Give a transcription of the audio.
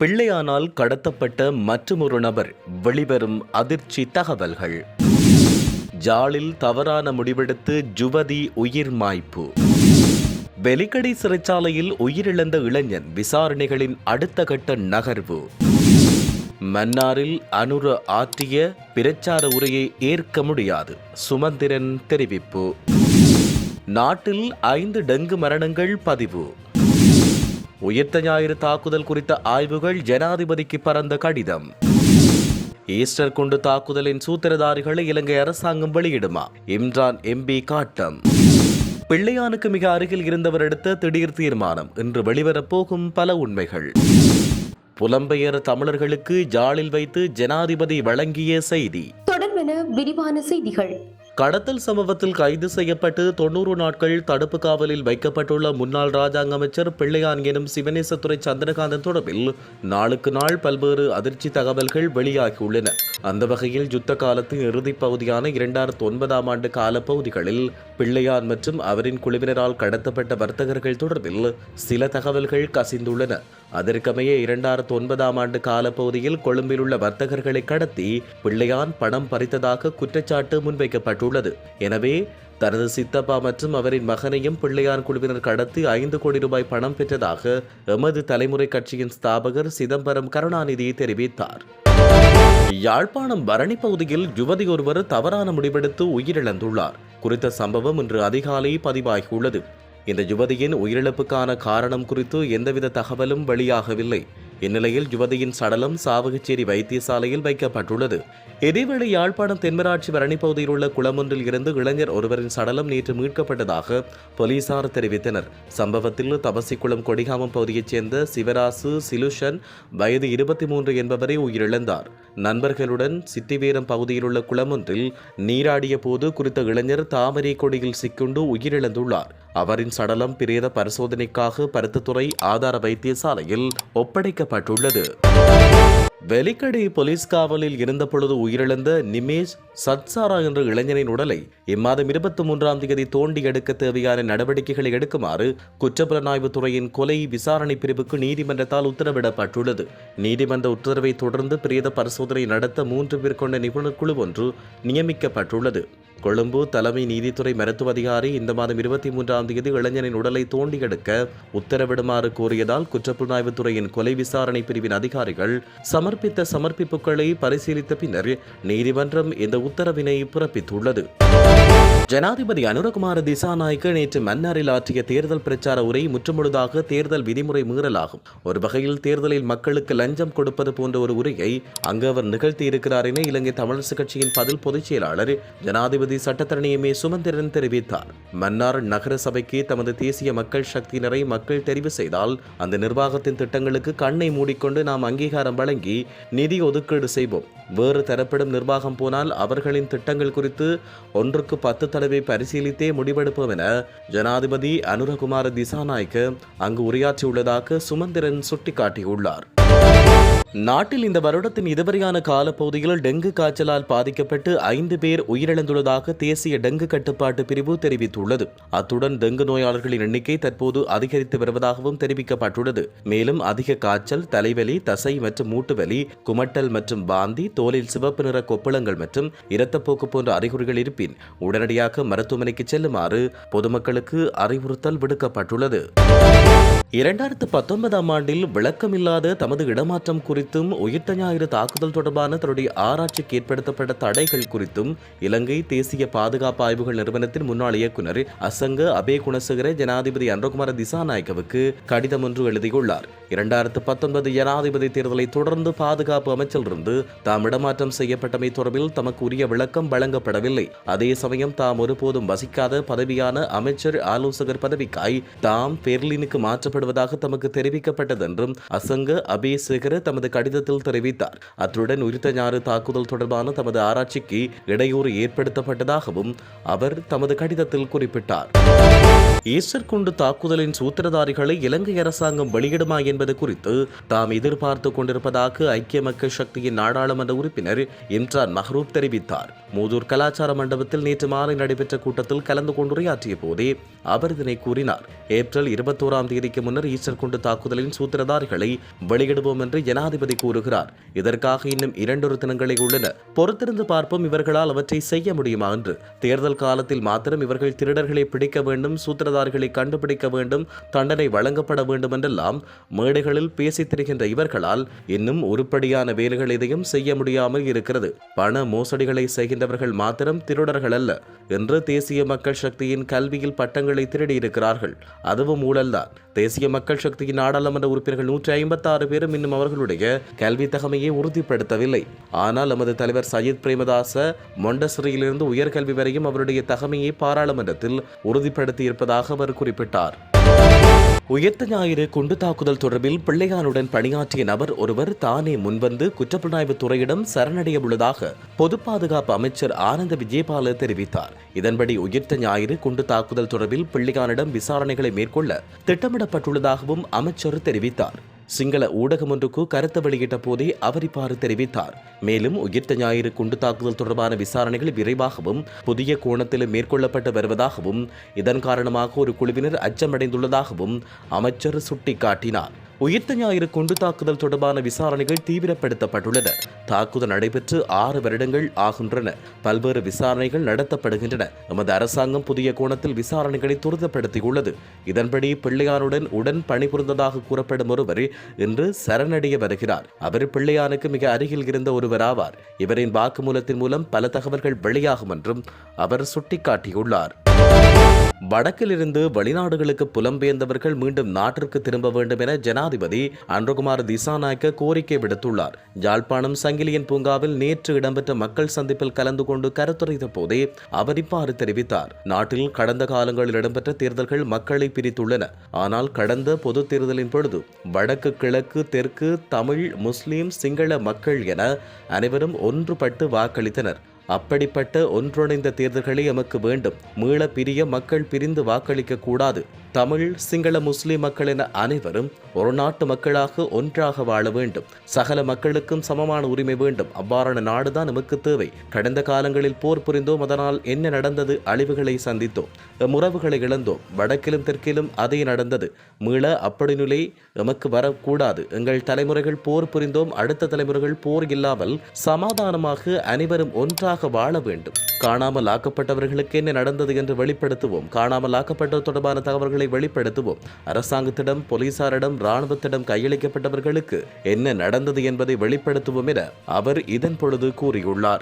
பிள்ளையானால் கடத்தப்பட்ட மற்றுமொரு நபர் வெளிவரும் அதிர்ச்சி தகவல்கள். ஜாலில் தவறான முடிவெடுத்து ஜுவதி உயிர் மாய்ப்பு. வெலிக்கடை சிறைச்சாலையில் உயிரிழந்த இளைஞன் விசாரணைகளின் அடுத்த கட்ட நகர்வு. மன்னாரில் அனுர ஆற்றிய பிரச்சார உரையை ஏற்க முடியாது சுமந்திரன் தெரிவிப்பு. நாட்டில் ஐந்து டெங்கு மரணங்கள் பதிவு. உயிர்த்த ஞாயிறு தாக்குதல் குறித்த ஆய்வுகள் ஜனாதிபதிக்கு பறந்த கடிதம். ஈஸ்டர் குண்டு தாக்குதலின் சூத்திரதாரிகளை இலங்கை அரசாங்கம் வெளியிடுமா? இம்ரான் எம்பி காட்டம். பிள்ளையானுக்கு மிக அருகில் இருந்தவர் எடுத்த திடீர் தீர்மானம். இன்று வெளிவரப்போகும் பல உண்மைகள். புலம்பெயர் தமிழர்களுக்கு ஜாலில் வைத்து ஜனாதிபதி வழங்கிய செய்தி. தொடர்பென விரிவான செய்திகள். கடத்தல் சம்பவத்தில் கைது செய்யப்பட்டு தொன்னூறு நாட்கள் தடுப்பு காவலில் வைக்கப்பட்டுள்ள முன்னாள் ராஜாங்க அமைச்சர் பிள்ளையான் எனும் சிவனேசத்துறை சந்திரகாந்தன் தொடர்பில் நாளுக்கு நாள் பல்வேறு அதிர்ச்சி தகவல்கள் வெளியாகியுள்ளன. அந்த வகையில் யுத்த காலத்தின் இறுதிப் பகுதியான இரண்டாயிரத்து ஒன்பதாம் ஆண்டு காலப்பகுதிகளில் பிள்ளையான் மற்றும் அவரின் குழுவினரால் கடத்தப்பட்ட வர்த்தகர்கள் தொடர்பில் சில தகவல்கள் கசிந்துள்ளன. அதற்கமைய இரண்டாயிரத்து ஒன்பதாம் ஆண்டு காலப்பகுதியில் கொழும்பில் உள்ள வர்த்தகர்களை கடத்தி பிள்ளையான் பணம் பறித்ததாக குற்றச்சாட்டு முன்வைக்கப்பட்டுள்ளது. எனவே தனது சித்தப்பா மற்றும் அவரின் மகனையும் பிள்ளையான் குழுவினர் கடத்தி ஐந்து கோடி ரூபாய் பணம் பெற்றதாக எமது தலைமுறை கட்சியின் ஸ்தாபகர் சிதம்பரம் கருணாநிதி தெரிவித்தார். யாழ்ப்பாணம் பரணி பகுதியில் யுவதி ஒருவர் தவறான முடிவெடுத்து உயிரிழந்துள்ளார். குறித்த சம்பவம் இன்று அதிகாலை பதிவாகியுள்ளது. இந்த யுவதியின் உயிரிழப்புக்கான காரணம் குறித்து எந்தவித தகவலும் வெளியாகவில்லை. இந்நிலையில் யுவதியின் சடலம் சாவகச்சேரி வைத்தியசாலையில் வைக்கப்பட்டுள்ளது. இதேவேளை யாழ்ப்பாணம் தென்மராட்சி வரணி பகுதியில் உள்ள குளமொன்றில் இருந்து இளைஞர் ஒருவரின் சடலம் நேற்று மீட்கப்பட்டதாக போலீசார் தெரிவித்தனர். சம்பவத்தில் தபசிக்குளம் கொடிகாமம் பகுதியைச் சேர்ந்த சிவராசு சிலுஷன் வயது இருபத்தி மூன்று என்பவரை உயிரிழந்தார். நண்பர்களுடன் சித்திவேரம் பகுதியில் உள்ள குளமொன்றில் நீராடிய போது குறித்த இளைஞர் தாமரை கொடியில் சிக்குண்டு உயிரிழந்துள்ளார். அவரின் சடலம் பிரேத பரிசோதனைக்காக பருத்தத்துறை ஆதார வைத்தியசாலையில் ஒப்படைக்கப்பட்டுள்ளது. வெலிக்கடை போலீஸ் காவலில் இருந்தபொழுது உயிரிழந்த நிமேஷ் சத்சாரா என்ற இளைஞனின் உடலை இம்மாதம் இருபத்தி மூன்றாம் தேதி தோண்டி எடுக்க தேவையான நடவடிக்கைகளை எடுக்குமாறு குற்றப்புலனாய்வு துறையின் கொலை விசாரணை பிரிவுக்கு நீதிமன்றத்தால் உத்தரவிடப்பட்டுள்ளது. நீதிமன்ற உத்தரவை தொடர்ந்து பிரேத பரிசோதனை நடத்த மூன்று பேர் கொண்ட நிபுணர் குழு ஒன்று நியமிக்கப்பட்டுள்ளது. கொழும்பு தலைமை நீதித்துறை மருத்துவ அதிகாரி இந்த மாதம் இருபத்தி மூன்றாம் தேதி இளைஞனின் உடலை தோண்டி எடுக்க உத்தரவிடுமாறு கோரியதால் குற்றப்புலனாய்வு துறையின் கொலை விசாரணை பிரிவின் அதிகாரிகள் சமர்ப்பித்த சமர்ப்பிப்புகளை பரிசீலித்த பின்னர் நீதிமன்றம் இந்த உத்தரவினை பிறப்பித்துள்ளது. ஜனாதிபதி அனுரகுமார திசாநாயக்க நேற்று மன்னாரில் ஆற்றிய தேர்தல் பிரச்சார உரை முற்றுமுழுதாக தேர்தல் விதிமுறை மீறலாகும். ஒரு வகையில் தேர்தலில் மக்களுக்கு லஞ்சம் கொடுப்பது போன்ற ஒரு உரையை அங்கு அவர் நிகழ்த்தியிருக்கிறார் என இலங்கை தமிழரசு கட்சியின் பதில் பொதுச் செயலாளர் ஜனாதிபதி சட்டத்தரணி எம் ஏ சுமந்திரன் தெரிவித்தார். மன்னார் நகர சபைக்கு தமது தேசிய மக்கள் சக்தியினரை மக்கள் தெரிவு செய்தால் அந்த நிர்வாகத்தின் திட்டங்களுக்கு கண்ணை மூடிக்கொண்டு நாம் அங்கீகாரம் வழங்கி நிதி ஒதுக்கீடு செய்வோம். வேறு தரப்படும் நிர்வாகம் போனால் அவர்களின் திட்டங்கள் குறித்து ஒன்றுக்கு பத்து தடவை பரிசீலித்தே முடிவெடுப்போம் என ஜனாதிபதி அனுரகுமார திசாநாயக்க அங்கு உரையாற்றியுள்ளதாக சுமந்திரன் சுட்டிக்காட்டியுள்ளார். நாட்டில் இந்த வருடத்தின் இதுவரையான காலப்பகுதியில் டெங்கு காய்ச்சலால் பாதிக்கப்பட்டு ஐந்து பேர் உயிரிழந்துள்ளதாக தேசிய டெங்கு கட்டுப்பாட்டு பிரிவு தெரிவித்துள்ளது. அத்துடன் டெங்கு நோயாளர்களின் எண்ணிக்கை தற்போது அதிகரித்து வருவதாகவும் தெரிவிக்கப்பட்டுள்ளது. மேலும் அதிக காய்ச்சல் தலைவலி தசை மற்றும் மூட்டுவலி குமட்டல் மற்றும் வாந்தி தோலில் சிவப்பு நிற கொப்பளங்கள் மற்றும் இரத்தப்போக்கு போன்ற அறிகுறிகள் இருப்பின் உடனடியாக மருத்துவமனைக்கு செல்லுமாறு பொதுமக்களுக்கு அறிவுறுத்தல் விடுக்கப்பட்டுள்ளது. இரண்டாயிரத்து பத்தொன்பதாம் ஆண்டில் விளக்கமில்லாத தமது இடமாற்றம் குறித்தும் உயிர்த்த ஞாயிறு தாக்குதல் தொடர்பான தன்னுடைய ஆராய்ச்சிக்கு ஏற்படுத்தப்பட்ட தடைகள் குறித்தும் இலங்கை தேசிய பாதுகாப்பு ஆய்வுகள் நிறுவனத்தின் முன்னாள் இயக்குநர் அசங்க அபே குணசேகர ஜனாதிபதி அன்றகுமார திசாநாயக்கவுக்கு கடிதம் ஒன்று எழுதியுள்ளார். இரண்டாயிரத்து பத்தொன்பது ஜனாதிபதி தேர்தலை தொடர்ந்து பாதுகாப்பு அமைச்சிலிருந்து தாம் இடமாற்றம் செய்யப்பட்டமை தொடர்பில் தமக்கு உரிய விளக்கம் வழங்கப்படவில்லை. அதே சமயம் தாம் ஒருபோதும் வசிக்காத பதவியான அமைச்சர் ஆலோசகர் பதவிக்காய் தாம் பெர்லினுக்கு மாற்றப்படுவதாக தமக்கு தெரிவிக்கப்பட்டது என்றும் அசங்க அபேசேகர தமது கடிதத்தில் தெரிவித்தார். அத்துடன் உயிர்த்த ஞாறு தாக்குதல் தொடர்பான தமது ஆராய்ச்சிக்கு இடையூறு ஏற்படுத்தப்பட்டதாகவும் அவர் தமது கடிதத்தில் குறிப்பிட்டார். ஈஸ்டர் குண்டு தாக்குதலின் சூத்திரதாரிகளை இலங்கை அரசாங்கம் வெளியிடுமா என்பது குறித்து தாம் எதிர்பார்த்து கொண்டிருப்பதாக ஐக்கிய மக்கள் சக்தியின் நாடாளுமன்ற உறுப்பினர் இம்ரான் மஹ்ரூப் தெரிவித்தார். மூதூர் கலாச்சார மண்டபத்தில் நேற்று மாலை நடைபெற்ற கூட்டத்தில் கலந்து கொண்டுரையாற்றிய போதே அவர் இதனை கூறினார். ஏப்ரல் இருபத்தோராம் தேதிக்கு முன்னர் ஈஸ்டர் குண்டு தாக்குதலின் சூத்திரதாரிகளை வெளியிடுவோம் என்று ஜனாதிபதி கூறுகிறார். இதற்காக இன்னும் இரண்டொரு தினங்களே உள்ளன. பொறுத்திருந்து பார்ப்போம் இவர்களால் அவற்றை செய்ய முடியுமா என்று. தேர்தல் காலத்தில் மாத்திரம் இவர்கள் திருடர்களை பிடிக்க வேண்டும் சூத்திரதாரிகளை கண்டுபிடிக்க வேண்டும் தண்டனை வழங்கப்பட வேண்டும் என்றெல்லாம் மேடைகளில் பேசித் திரிகின்ற இவர்களால் இன்னும் உருப்படியான வேலைகள் எதையும் செய்ய முடியாமல் இருக்கிறது. பண மோசடிகளை செய்கின்றவர்கள் மாத்திரம் திருடர்கள் அல்ல என்று தேசிய மக்கள் சக்தியின் கல்வியில் பட்டங்களை திருடியிருக்கிறார்கள். அதுவும் ஊழல்தான். தேசிய மக்கள் சக்தியின் நாடாளுமன்ற உறுப்பினர்கள் நூற்றி ஐம்பத்தாறு பேரும் இன்னும் அவர்களுடைய கல்வி தகமையை உறுதிப்படுத்தவில்லை. ஆனால் நமது தலைவர் சயித் பிரேமதாச மொண்டசிறையிலிருந்து உயர்கல்வி வரையும் அவருடைய தகமையை பாராளுமன்றத்தில் உறுதிப்படுத்தி இருப்பதாக அவர் குறிப்பிட்டார். உயர்த்த ஞாயிறு குண்டு தாக்குதல் தொடர்பில் பிள்ளையானுடன் பணியாற்றிய நபர் ஒருவர் தானே முன்வந்து குற்றப்புலனாய்வு துறையிடம் சரணடைய உள்ளதாக பொது பாதுகாப்பு அமைச்சர் ஆனந்த விஜயபால தெரிவித்தார். இதன்படி உயிர்த்த ஞாயிறு குண்டு தாக்குதல் தொடர்பில் பிள்ளையானிடம் விசாரணைகளை மேற்கொள்ள திட்டமிடப்பட்டுள்ளதாகவும் அமைச்சர் தெரிவித்தார். சிங்கள ஊடகம் ஒன்றுக்கு கருத்து வெளியிட்ட போதே அவர் இவ்வாறு தெரிவித்தார். மேலும் உயிர்த்த ஞாயிறு குண்டு தாக்குதல் தொடர்பான விசாரணைகள் விரைவாகவும் புதிய கோணத்திலும் மேற்கொள்ளப்பட்டு வருவதாகவும் இதன் காரணமாக ஒரு குழுவினர் அச்சமடைந்துள்ளதாகவும் அமைச்சர் சுட்டிக்காட்டினார். உயிர்த்த ஞாயிறு குண்டு தாக்குதல் தொடர்பான விசாரணைகள் தீவிரப்படுத்தப்பட்டுள்ளன தாக்குதல் நடைபெற்று ஆறு வருடங்கள் ஆகின்றன. பல்வேறு விசாரணைகள் நடத்தப்படுகின்றன. நமது அரசாங்கம் புதிய கோணத்தில் விசாரணைகளை துரிதப்படுத்தியுள்ளது. இதன்படி பிள்ளையானுடன் உடன் பணிபுரிந்ததாக கூறப்படும் ஒருவர் இன்று சரணடைய வருகிறார். அவர் பிள்ளையானுக்கு மிக அருகில் இருந்த ஒருவர் ஆவார். இவரின் வாக்குமூலத்தின் மூலம் பல தகவல்கள் வெளியாகும் என்றும் அவர் சுட்டிக்காட்டியுள்ளார். வடக்கிலிருந்து வெளிநாடுகளுக்கு புலம்பெயர்ந்தவர்கள் மீண்டும் நாட்டிற்கு திரும்ப வேண்டும் என ஜனாதிபதி அன்றகுமார் திசாநாயக்க கோரிக்கை விடுத்துள்ளார். யாழ்ப்பாணம் சங்கிலியன் பூங்காவில் நேற்று இடம்பெற்ற மக்கள் சந்திப்பில் கலந்து கொண்டு கருத்துரைத்த போதே அவர் இவ்வாறு தெரிவித்தார். நாட்டில் கடந்த காலங்களில் இடம்பெற்ற தேர்தல்கள் மக்களை பிரித்துள்ளன. ஆனால் கடந்த பொது தேர்தலின் பொழுது வடக்கு கிழக்கு தெற்கு தமிழ் முஸ்லிம் சிங்கள மக்கள் என அனைவரும் ஒன்றுபட்டு வாக்களித்தனர். அப்படிப்பட்ட ஒன்றிணைந்த தேர்தல்களே எமக்கு வேண்டும். மீள பிரிய மக்கள் பிரிந்து வாக்களிக்க கூடாது. தமிழ் சிங்கள முஸ்லிம் மக்கள் என அனைவரும் ஒரு நாட்டு மக்களாக ஒன்றாக வாழ வேண்டும். சகல மக்களுக்கும் சமமான உரிமை வேண்டும். அவ்வாறான நாடுதான் நமக்கு தேவை. கடந்த காலங்களில் போர் புரிந்தோம். அதனால் என்ன நடந்தது? அழிவுகளை சந்தித்தோம். எம் உறவுகளை இழந்தோம். வடக்கிலும் தெற்கிலும் அதே நடந்தது. மீள அப்படி நிலை எமக்கு வரக்கூடாது. எங்கள் தலைமுறைகள் போர் புரிந்தோம். அடுத்த தலைமுறைகள் போர் இல்லாமல் சமாதானமாக அனைவரும் ஒன்றாக வாழ வேண்டும் காணாமல் ஆக்கப்பட்டவர்களுக்கு என்ன நடந்தது என்று வெளிப்படுத்துவோம். காணாமல் ஆக்கப்பட்டது தொடர்பான தகவல்களை வெளிப்படுத்துவோம். அரசாங்கத்திடம் போலீசாரிடம் ராணுவத்திடம் கையளிக்கப்பட்டவர்களுக்கு என்ன நடந்தது என்பதை வெளிப்படுத்துவோம் என அவர் இதன் பொழுது கூறியுள்ளார்.